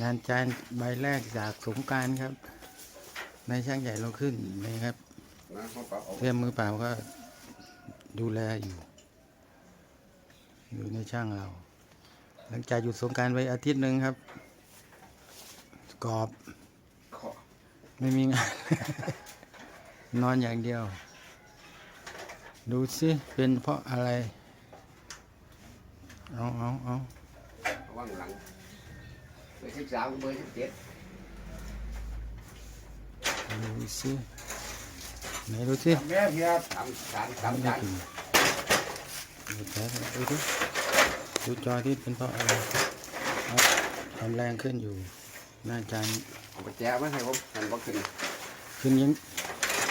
งานจานใบแรกจากสงกรารครับนายช่างใหญ่เราขึ้นนี่ครับนะเขาปรับเอาเตรียมมือเปล่าก็ดูแลอยู่ อยู่ในช่างเรา หลังจากหยุดสงกรารไปอาทิตย์หนึ่งครับ กรอบขอไม่มีงาน นอนอย่างเดียว ดูสิเป็นเพราะอะไร เอาเอาเอาว่างหลัง เบอร์สิบสามกับเบอร์สิบเจ็ดดูสิไหนดูสิแม่เพียรสามสามสามไม่ได้จานกินดูแผลดูดิดูจอที่เป็นเพราะอะไรครับความแรงขึ้นอยู่หน้าจานเอาไปแจกมาให้ผมมันบ่ขึ้นขึ้นยัง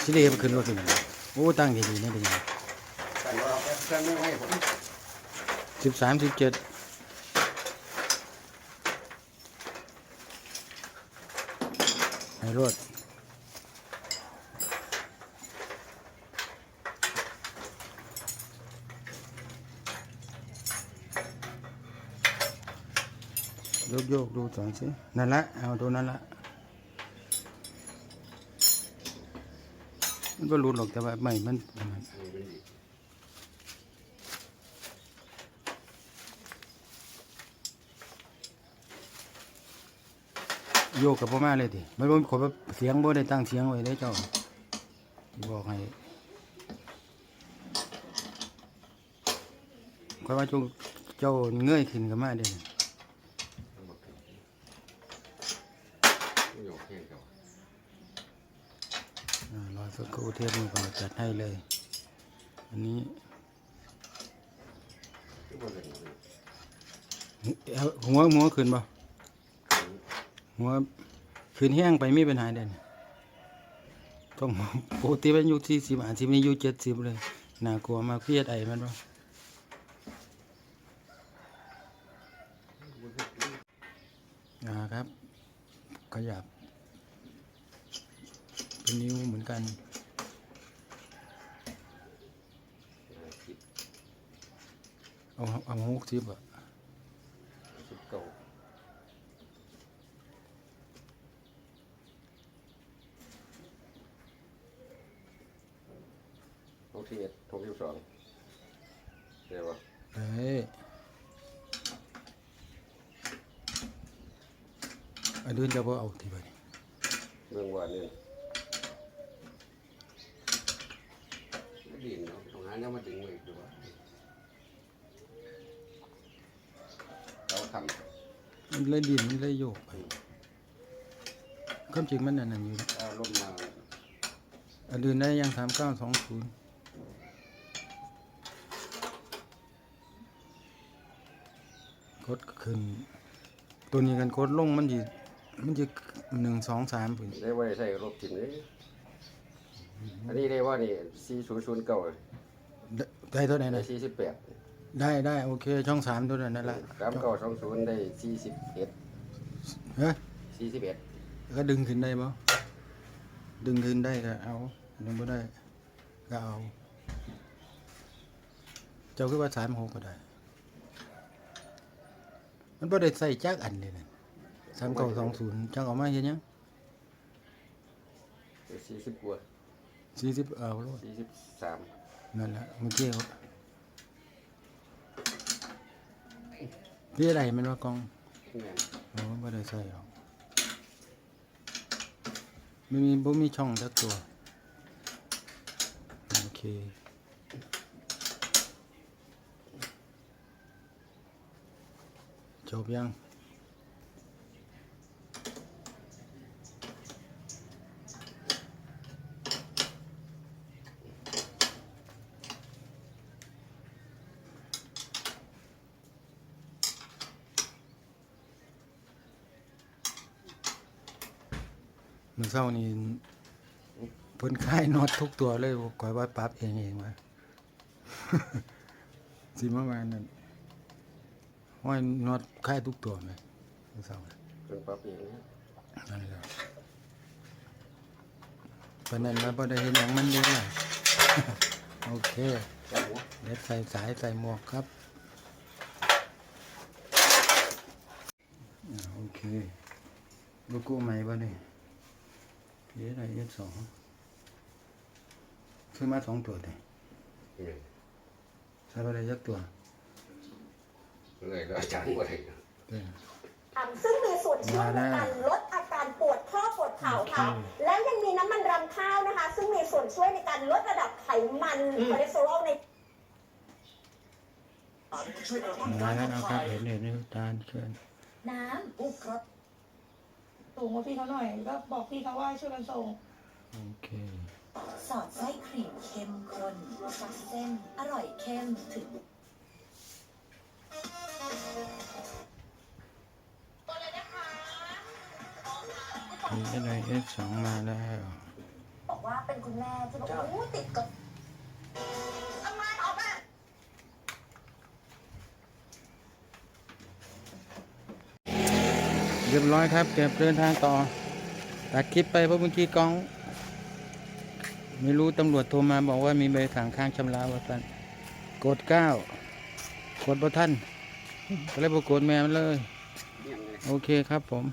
สิเลมันขึ้นรถขึ้นโอ้ตั้งดีๆนี่เป็นยังกันว่าเอาไปเครื่องนึงให้ผมสิบสามสิบเจ็ด ไอ้รถโยกโยกดูสองสินั่นละเอาดูนั่นละมันก็รู้หรอกแต่ว่าไม่มันมัน นี่มันดี โยกกับพ่อมาเลยดิไม่รู้ขอเสียงบ่ได้ตั้งเสียงไว้เลยเจ้า บอกให้ก็ว่าจ้าเจ้าเงยขึ้นกับมาเด้มันบ่ขึ้นไม่ยอมแห้งเก่าอ่ารอสักครู่เทปมือก่อนจัดให้เลย อันนี้ที่บ่ขึ้นเอาหัวหัวขึ้นบ่ หัวขึ้นแห้งไปไม่เป็นหายเด่นต้องปกติเป็นอยู่ที่สิบอาทิตย์นี้อยู่เจ็ดสิบเลยน่ากลัวมากเครียดไอมันบ่อ่าครับ ขยับ เป็นนิ้วเหมือนกันเอาเอาหกสิบอะ สิบเก้าห กสิบเอ็ดหกสิบสองเดี๋ยวว่าเฮ้ยอันเดินจะพอเอาที่ไปเรื่องว่านี่ดินเนาะต้องหาแนวมาดึงไว้ดูว่าเราทำมันเลยดินมันเลยโยกไปความจริงมันนั่นนั่นอยู่นะเอาลมมา อันเดินได้ยังสามเก้าสองศูนย์ กดขึ้น ตัวนี้กันกดลงมันจะมันจะหนึ่งสองสามปุ่นได้ไว้ใส่รถถิ่นเลยอันนี้ได้ว่านี่สี่ศูนย์ศูนย์เก้าได้ได้เท่าไหร่ได้นะสี่สิบแปดได้ได้โอเค ช่องสามตัวนั้นนั่นแหละสามเก้าสองศูนย์ได้สี่สิบเอ็ดเฮ้ยสี่สิบเอ็ดก็ดึงขึ้นได้บ่ดึงขึ้นได้ก็เอาดึงไม่ได้ก็เอา เจ้าคือว่าสามหกก็ได้ มันบ่ได้ใส่จักอันเลยนะสามเก้าสองศูนย์จักเออกมาเห็นยังสี่สิบกว่าสี่สิบเอาโลดสี่สิบสามนั่นแหละเมื่อกี้เขาพี่อะไรมันว่ากองเนี่ยโอ้ไม่ได้ใส่หรอกไม่มีบ่มีช่องสักตัว โอเค จบยัง มือเช้านี้เพิ่นคลายน็อตทุกตัวเลยก่อยว่าปรับเองเองวะ สิมื่อวานนั้น ห้อยน็อตคลายทุกตัวไหมเมื่อเช้าน่ะเป็นปรับเองนะนั่นแหละปานนั้นเราบ่ได้เห็นหยังมันเยอะโอเคจับหัวเด็ดใส่สายใส่หมวกครับอ่าโอเคโลโก้ใหม่ป่ะนี่เดี๋ยวไหนเอสสองซื้อมาสองตัวเลยอืมใช้ไปได้ยักตัว เลยก็จังบ่ได้เออซึ่งมีส่วนช่วยในการลดอาการปวดข้อปวดเข่าค่ะโอเคแล้วยังมีน้ำมันรำข้าวนะคะ ซึ่งมีส่วนช่วยในการลดระดับไขมันคอเลสเตอรอลในมาแล้วนะครับเห็นเห็นนี่ตาลเกินน้ำอุครับส่งมาพี่เขาหน่อย ก็บอกพี่เขาว่าให้ช่วยกันส่ง โอเคสอดไส้ครีมเข้มข้นซักเส้น อร่อยเข้มถึง มีอะไรเอสสองมาแล้ว บอกว่าเป็นคุณแม่ที่บอกว่าโอ้ติดกับทำไมออกมาเรียบร้อยครับ เก็บเดินทางต่อตัดคลิปไปเพราะเมื่อกี้กล้อง ไม่รู้ตำรวจโทรมาบอกว่ามีใบสั่งค้างชำระว่าสั่นกดเก้ากดบ่ท่านก็เลยบอกกดแม่มันเลย โอเคครับผม